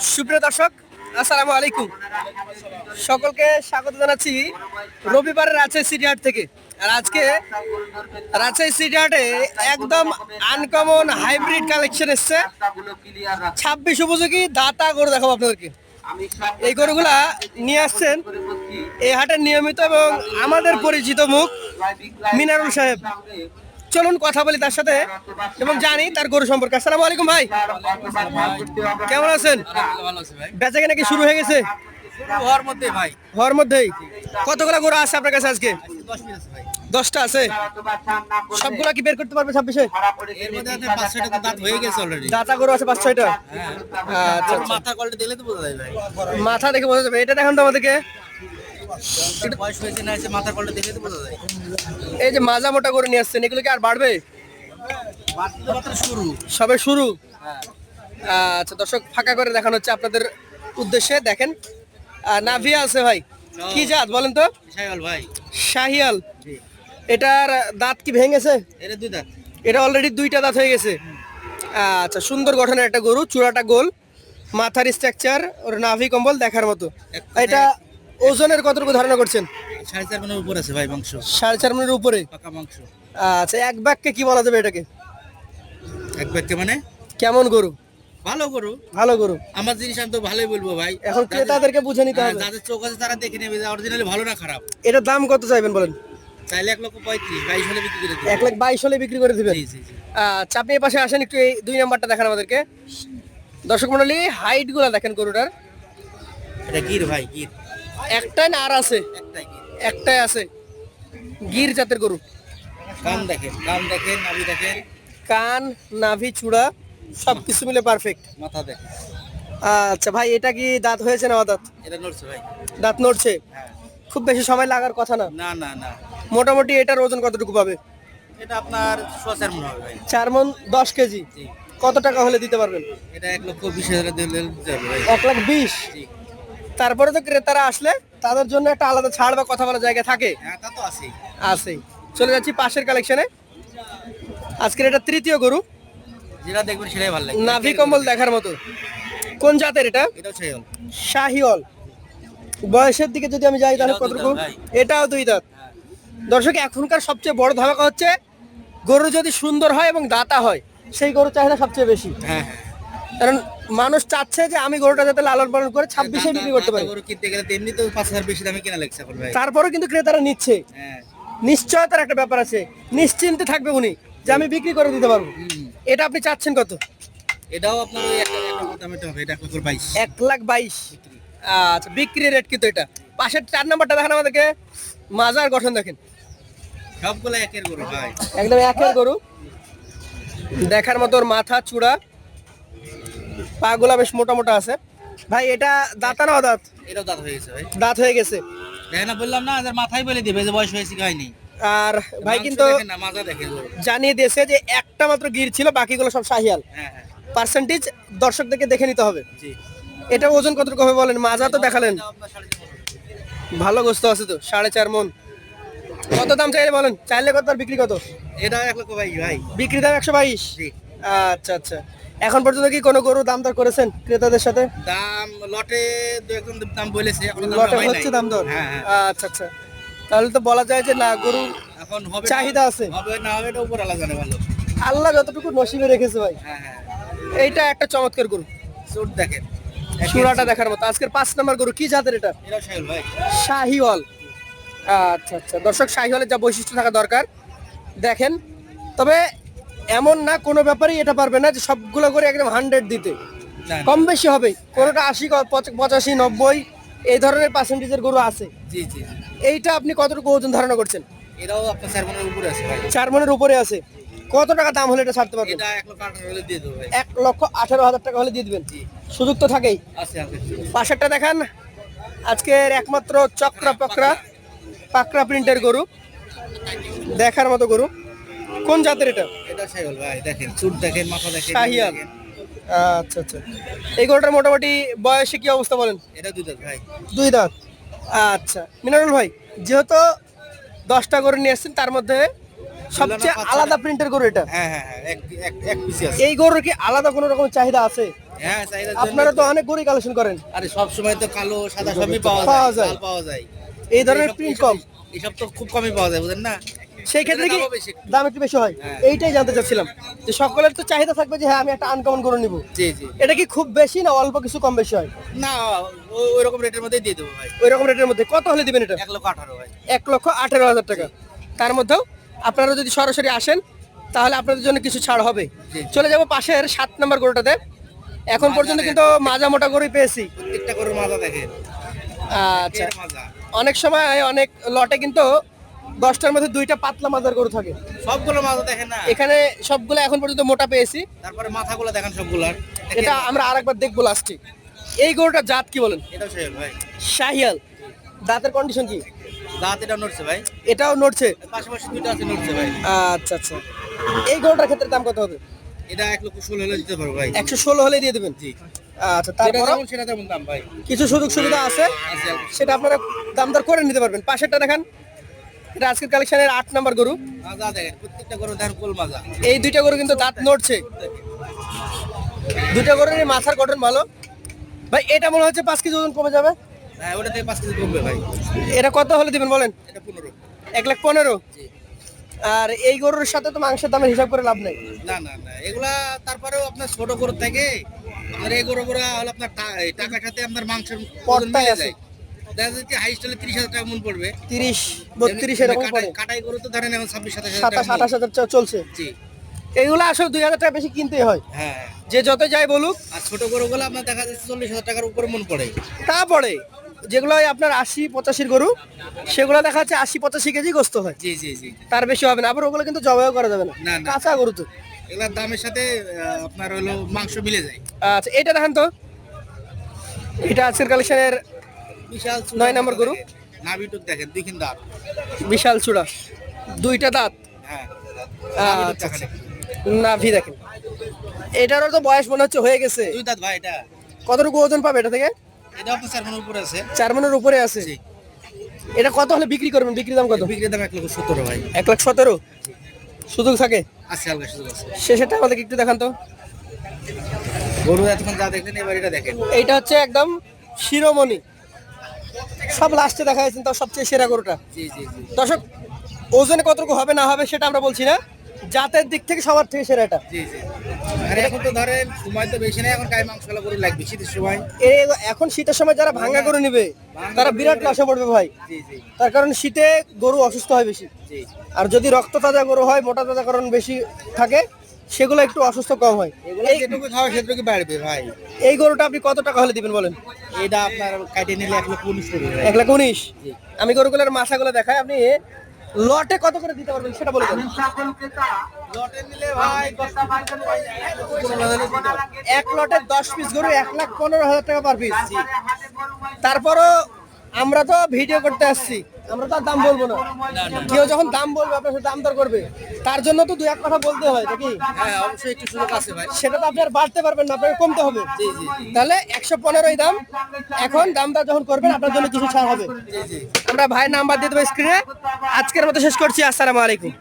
সুপ্রিয় দর্শক, আসসালামু আলাইকুম। সকলকে স্বাগত জানাচ্ছি রবিবারের রাজশাহী সিটি হাট থেকে। আর আজকে রাজশাহী সিটি হাটে একদম আনকমন হাইব্রিড কালেকশন এসছে। ছাব্বিশ উপযোগী দাতা গরু দেখাবো আপনাদেরকে। এই গরুগুলা নিয়ে আসছেন এই হাটের নিয়মিত এবং আমাদের পরিচিত মুখ মিনারুল সাহেব। চলুন কথা বলি তার সাথে এবং জানি তার গরু সম্পর্কে। আসসালামু আলাইকুম ভাই। কেমন আছেন? ভালো আছে ভাই বেচা কেনা কি শুরু হয়ে গেছে? হওয়ার মধ্যে ভাই হওয়ার মধ্যেই। কতগুলো গরু আছে আপনার কাছে আজকে? দশটা আছে। সবগুলা কি বের করতে পারবে ছাব্বিশে? দাঁত গরু আছে পাঁচ ছয়টা। আচ্ছা আচ্ছা। মাথা কলটা দিলে তো বোঝা যায় ভাই। মাথা দেখে বোঝা যাবে। এটা দেখান তো আমাদেরকে। এই যে মাজা মোটা করে নিয়ে আসছেন এগুলো কি আর বাড়বে? শুরু। সবে শুরু? হ্যাঁ। আচ্ছা দর্শক ফাঁকা করে দেখানো হচ্ছে আপনাদের উদ্দেশ্যে দেখেন। নাভিয়া আছে ভাই। কি জাত বলেন তো? ভাই। শাহিয়াল এটার দাঁত কি ভেঙেছে? এটা দুই দাঁত। এটা অলরেডি দুইটা দাঁত হয়ে গেছে। আচ্ছা সুন্দর গঠনের একটা গরু চূড়াটা গোল। মাথার স্ট্রাকচার ওর নাভি কম্বল দেখার মতো। এটা ওজনের কতটুকু ধারণা করছেন? সাড়ে চার মনের উপর আছে ভাই মাংস। সাড়ে চার মনের উপরে? পাকা মাংস। আচ্ছা এক ব্যাগকে কি বলা যাবে এটাকে? এক ব্যক্তি মানে? কেমন গরু? ভালো গরু। ভালো গরু। আমার জিনিস আমি তো ভালোই বলব ভাই। এখন ক্রেতাদেরকে বুঝে নিতে হ্যাঁ, হবে? যাদের চোখ আছে তারা দেখে নেবে যে অরিজিনালি ভালো না খারাপ। এটার দাম কত চাইবেন বলেন? চাইলে এক লক্ষ পঁয়ত্রিশ বাইশ হলে বিক্রি করে এক লাখ বাইশ হলে বিক্রি করে দিবেন। আচ্ছা আপনি পাশে আসেন একটু এই দুই নাম্বারটা দেখান আমাদেরকে। দর্শক মন্ডলী হাইটগুলা দেখেন গরুটার। এটা গির ভাই গির। একটাই না আর আছে? একটাই একটাই আছে? গির জাতের গরু। কান দেখেন কান দেখেন নাভি দেখেন। কান নাভি চূড়া সব কিছু মিলে পারফেক্ট মাথা দেখেন। আচ্ছা ভাই এটা কি দাঁত হয়েছে না দাঁত এটা নড়ছে ভাই। দাঁত নড়ছে? হ্যাঁ। খুব বেশি সময় লাগার কথা না? না না না। মোটামুটি এটার ওজন কতটুকু পাবে? এটা আপনার সোয়াচার মনে হবে ভাই। চার মন দশ কেজি। কত টাকা হলে দিতে পারবেন? এটা এক লক্ষ বিশ হাজার দিলে এক লাখ বিশ? জি। তারপরে তো ক্রেতারা আসলে তাদের জন্য একটা আলাদা ছাড় বা কথা বলার জায়গা থাকে। হ্যাঁ তা তো আছেই। আছে চলে যাচ্ছি পাশের কালেকশনে আজকের এটা তৃতীয় গরু। যেটা দেখবেন সেটাই ভালো লাগে নাভি কম্বল দেখার মতো। কোন জাতের এটা? এটাও শাহিওল। বয়সের দিকে যদি আমি যাই তাহলে কতটুকু? এটাও দুই দাঁত। দর্শক এখনকার সবচেয়ে বড় ধামাকা হচ্ছে গরু যদি সুন্দর হয় এবং দাতা হয় সেই গরু চাহিদা সবচেয়ে বেশি। হ্যাঁ হ্যাঁ। কারণ মানুষ চাচ্ছে যে আমি গরুটা যাতে লালন পালন করে ছাব্বিশে বিক্রি করতে পারি। গরু কিনতে গেলে তেমনি তো পাঁচ হাজার বেশি দামে কেনা লাগছে তারপরেও কিন্তু ক্রেতারা নিচ্ছে। হ্যাঁ। নিশ্চয়তার একটা ব্যাপার আছে। নিশ্চিন্তে থাকবে উনি যে আমি বিক্রি করে দিতে পারব। এটা আপনি চাচ্ছেন কত? এটাও আপনার ওই একটা একটা দামে হবে এটা এক লক্ষ বাইশ। এক লাখ বাইশ। আচ্ছা বিক্রি রেট কিন্তু এটা। পাশের চার নাম্বারটা দেখেন আমাদেরকে। মাজার গঠন দেখেন। সবগুলো একের গরু ভাই। একদম একের গরু। দেখার মতো ওর মাথা চূড়া। পাগুলা বেশ মোটা মোটা আছে। ভাই এটা দাঁতা না দাঁত এটাও দাঁত হয়ে গেছে ভাই। দাঁত হয়ে গেছে। দেখেন না বললাম না এদের মাথায় বলে দিবে যে বয়স হয়েছে কি হয়নি। আর ভাই কিন্তু। জানিয়ে দিয়েছে যে একটা মাত্র গির ছিল বাকিগুলো সব শাহিয়াল। হ্যাঁ হ্যাঁ। পার্সেন্টেজ দর্শকদেরকে দেখে নিতে হবে। জি। এটা ওজন কতটুকু হবে বলেন? মাজা তো দেখালেন। ভালো গোস্ত আছে তো সাড়ে চার মন। কত দাম চাইলে বলেন? চাইলে কত আর বিক্রি কত? এটা এক লক্ষ ভাই ভাই। বিক্রি দাম একশো বাইশ। জি। আচ্ছা আচ্ছা। এখন পর্যন্ত কি কোনো গরু দাম দর করেছেন ক্রেতাদের সাথে? দাম লটে একজন দাম বলেছে এখন লটে হচ্ছে দাম দর? হ্যাঁ হ্যাঁ। আচ্ছা আচ্ছা। তাহলে তো বলা যায় যে না গরু এখন হবে চাহিদা আছে। হবে না হবে এটা উপর আলাদা জানে ভালো। আল্লাহ যতটুকু নসিবে রেখেছে ভাই। হ্যাঁ হ্যাঁ। এইটা একটা চমৎকার গরু। চোট দেখেন। চূড়াটা দেখার মতো। আজকের পাঁচ নম্বর গরু কি জাতের এটা? শাহিওয়াল। আচ্ছা আচ্ছা। দর্শক শাহিওয়ালের যা বৈশিষ্ট্য থাকা দরকার। দেখেন তবে এমন না কোনো ব্যাপারেই এটা পারবে না যে সবগুলো করে একদম হান্ড্রেড দিতে। কম বেশি হবে। কোনোটা আশি পঁচাশি নব্বই এই ধরনের পার্সেন্টেজের গরু আছে। জি জি। এইটা আপনি কতটুকু ওজন ধারণা করছেন? এটাও আপনার চার মনের উপরে আছে ভাই। চার মনের উপরে আছে। কত টাকা দাম হলে এটা ছাড়তে পারবেন? এক লক্ষ আঠারো হাজার টাকা হলে দিয়ে দিবেন। সুযোগ তো থাকেই। পাশেরটা দেখান। আজকের একমাত্র চক্রা পকরা পাকরা প্রিন্টের গরু। দেখার মতো গরু। কোন জাতের এটা? এটা সাহেল ভাই দেখেন চুট দেখেন মাথা দেখেন শাহিয়াল। আচ্ছা আচ্ছা। এই গরুটার মোটামুটি বয়সে কি অবস্থা বলেন? এটা দুই দাঁত ভাই। দুই দাঁত। আচ্ছা মিনারুল ভাই যেহেতু দশটা গরু নিয়ে এসছেন তার মধ্যে সবচেয়ে আলাদা প্রিন্টের গরু এটা? হ্যাঁ হ্যাঁ হ্যাঁ এই গরুর কি আলাদা কোনো রকম চাহিদা আছে? হ্যাঁ আপনারা তো অনেক গরু কালেকশন করেন। আরে সব সময় তো কালো সাদা সবই পাওয়া যায়। পাওয়া যায়। এই ধরনের প্রিন্ট কম। এসব তো খুব কমই পাওয়া যায় বুঝেন না? সেই ক্ষেত্রে কি দাম একটু বেশি হয়? হ্যাঁ। এইটাই জানতে চাচ্ছিলাম। যে সকলের তো চাহিদা থাকবে যে হ্যাঁ আমি একটা আনকমন গরু নিব। জি জি। এটা কি খুব বেশি না অল্প কিছু কম বেশি হয়? না ওই রকম রেটের মধ্যেই দিয়ে দেবো ভাই। ওই রকম রেটের মধ্যে। কত হলে দিবেন এটা? এক লক্ষ আঠারো ভাই। এক লক্ষ আঠেরো হাজার টাকা। তার মধ্যেও আপনারা যদি সরাসরি আসেন তাহলে আপনাদের জন্য কিছু ছাড় হবে। চলে যাব পাশের সাত নম্বর গরুটাতে। এখন পর্যন্ত কিন্তু মাজা মোটা গরুই পেয়েছি। প্রত্যেকটা গরুর মাজা দেখেন। আচ্ছা। অনেক সময় অনেক লটে কিন্তু দশটার মধ্যে দুইটা পাতলা মাজার গরু থাকে। সবগুলো মাজা দেখেন না? এখানে সবগুলো এখন পর্যন্ত মোটা পেয়েছি। তারপরে মাথাগুলো দেখেন সবগুলার এটা আমরা আরেকবার দেখব লাস্টে এই গরুটার জাত কি বলেন? এটাও সেল ভাই। শাহিয়াল দাঁতের কন্ডিশন কি? দাঁত এটা নড়ছে ভাই। এটাও নড়ছে? পাশাপাশি দুইটা আছে নড়ছে ভাই। আচ্ছা আচ্ছা। এই গরুটার ক্ষেত্রে দাম কত হবে? এটা এক লক্ষ ষোলো হলে দিতে পারব ভাই। একশো ষোলো হলে দিয়ে দেবেন? জি। আচ্ছা তারপর সেটা তেমন দাম ভাই। কিছু সুযোগ সুবিধা আছে আছে। সেটা আপনারা দাম দর করে নিতে পারবেন। পাশেরটা দেখেন। এটা আজকের কালেকশনের আট নাম্বার গরু। মাজা দেখেন প্রত্যেকটা গরু দেখেন কোল মাজা। এই দুইটা গরু কিন্তু দাঁত নড়ছে। দুইটা গরুর মাথার গঠন ভালো। ভাই এটা মনে হচ্ছে পাঁচ কেজি ওজন কমে যাবে? হ্যাঁ ওটা থেকে পাঁচ কেজি কমবে ভাই। এটা কত হলে দিবেন বলেন? এটা পনেরো। এক লাখ পনেরো? আর এই গরুর সাথে তো মাংসের দামের হিসাব করে লাভ নেই। না না না এগুলা তারপরেও আপনার ছোট গরু থেকে আপনার এই গরু গুলা হলো আপনার টা- এই টাকার সাথে আপনার মাংসের আছে। যায়। দেখা যাচ্ছে হাইস্ট হলে তিরিশ হাজার টাকা মন পড়বে। তিরিশ বত্রিশ এরকম পড়ে। কাটাই- কাটাই তো ধরেন এখন ছাব্বিশ সাতাশ সাতাশ আঠাশ হাজার চ- চলছে। জি। এইগুলো আসলে দুই হাজার টাকা বেশি কিনতেই হয়। হ্যাঁ। যে যত যাই বলুক আর ছোট গরুগুলো আপনার দেখা যাচ্ছে চল্লিশ হাজার টাকার উপরে মন পড়ে। তারপরে যেগুলো আপনার আশি পঁচাশির গরু সেগুলো দেখা যাচ্ছে আশি পঁচাশি কেজি গোস্ত হয়। জি জি জি। তার বেশি হবে না। আবার ওগুলো কিন্তু জবাইও করা যাবে না। কাঁচা গরু তো। এগুলার দামের সাথে আপনার হলো মাংস মিলে যায়। আচ্ছা এটা দেখেন তো। এটা আজকের কালেকশনের বিশাল নয় নম্বর গরু? নাভিটুক দেখেন দুইখিন দাঁত। বিশাল চূড়া। দুইটা দাঁত? হ্যাঁ আচ্ছা আচ্ছা নাভি দেখেন। এটারও তো বয়স মনে হচ্ছে হয়ে গেছে। দুই দাঁত ভাই এটা। কতটুকু ওজন পাবে এটা থেকে? এটা চার মনের উপরে আছে। চার মনের উপরে আছে? এটা কত হলে বিক্রি করবেন? বিক্রি দাম কত? বিক্রির দাম এক লক্ষ সতেরো ভাই। এক লাখ সতেরো সুযোগ থাকে? আছে হালকা সুযোগ আছে। আমাদেরকে একটু দেখান তো। গরু এতক্ষণ যা দেখলেন এবার এটা দেখেন। এইটা হচ্ছে একদম শিরোমণি। সব লাস্টে দেখা যাচ্ছে তাও সবচেয়ে সেরা গরুটা। দর্শক ওজনে কতটুকু হবে না হবে সেটা আমরা বলছি না। জাতের দিক থেকে সবার থেকে সেরা এটা। এখন তো ধরেন সময় তো বেশি নেই এখন গায়ে মাংস গরু লাগবে শীতের সময়? এখন শীতের সময় যারা ভাঙ্গা গরু নিবে তারা বিরাট লসে পড়বে ভাই। তার কারণ শীতে গরু অসুস্থ হয় বেশি। আর যদি রক্ত তাজা গরু হয় মোটা তাজা কারণ বেশি থাকে সেগুলো একটু অসুস্থ কম হয়। যেটুকু খাওয়া সেটুকু বাড়বে ভাই। এই গরুটা আপনি কত টাকা হলে দিবেন বলেন? এটা আপনার কাটিয়ে নিলে এক লাখ উনিশ এক লাখ উনিশ? আমি গরুগুলোর মাথাগুলো দেখাই আপনি লটে কত করে দিতে পারবেন সেটা বলে দেন। লটে নিলে ভাই। এক লটে দশ পিস গরু এক লাখ পনেরো হাজার টাকা পার পিস তারপরও আমরা তো ভিডিও করতে আসছি আমরা তো দাম বলব না। কেউ যখন দাম বলবে আপনার সাথে দাম দর করবে। তার জন্য তো দু এক কথা বলতে হয় নাকি? হ্যাঁ অবশ্যই একটু সুযোগ আছে ভাই। সেটা তো আপনি আর বাড়তে পারবেন না আপনাকে কমতে হবে। জি জি তাহলে একশো পনেরোই দাম। এখন দাম দামটা যখন করবেন আপনার জন্য কিছু ছাড় হবে। জি জি। আমরা ভাইয়ের নাম্বার দিয়ে দেবো স্ক্রিনে আজকের মতো শেষ করছি আসসালামু আলাইকুম।